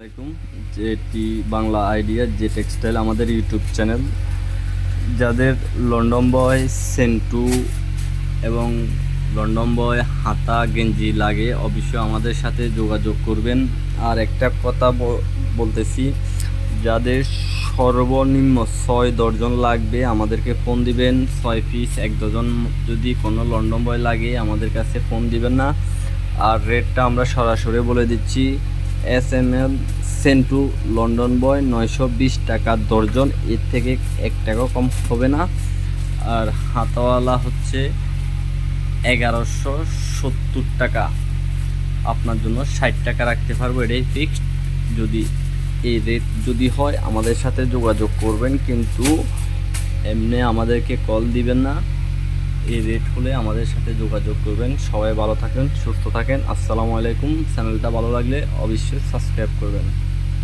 আসসালামাইকুম যেটি বাংলা আইডিয়া, যে টেক্সটাইল আমাদের ইউটিউব চ্যানেল। যাদের লন্ডন বয় সেন্টু এবং লন্ডন বয় হাতা গেঞ্জি লাগে, অবশ্যই আমাদের সাথে যোগাযোগ করবেন। আর একটা কথা বলতেছি, যাদের সর্বনিম্ন ছয় দর্জন লাগবে, আমাদেরকে ফোন দিবেন। ছয় পিস, এক ডজন যদি কোনো লন্ডন বয় লাগে, আমাদের কাছে ফোন দিবেন না। আর রেটটা আমরা সরাসরি বলে দিচ্ছি S M L Sentu London boy, নয়শো বিশ টাকা দর্জন। এর থেকে এক টাকা কম হবে না। আর হাতাওয়ালা হচ্ছে এগারোশো সত্তর টাকা। আপনার জন্য ষাট টাকা রাখতে পারব, এটাই ফিক্সড যদি এই রেট যদি হয়, আমাদের সাথে যোগাযোগ করবেন, কিন্তু এমনি আমাদেরকে কল দিবেন না। এই রেট হলে আমাদের সাথে যোগাযোগ করবেন। সবাই ভালো থাকেন, সুস্থ থাকেন। আসসালামু আলাইকুম। চ্যানেলটা ভালো লাগলে অবশ্যই সাবস্ক্রাইব করবেন।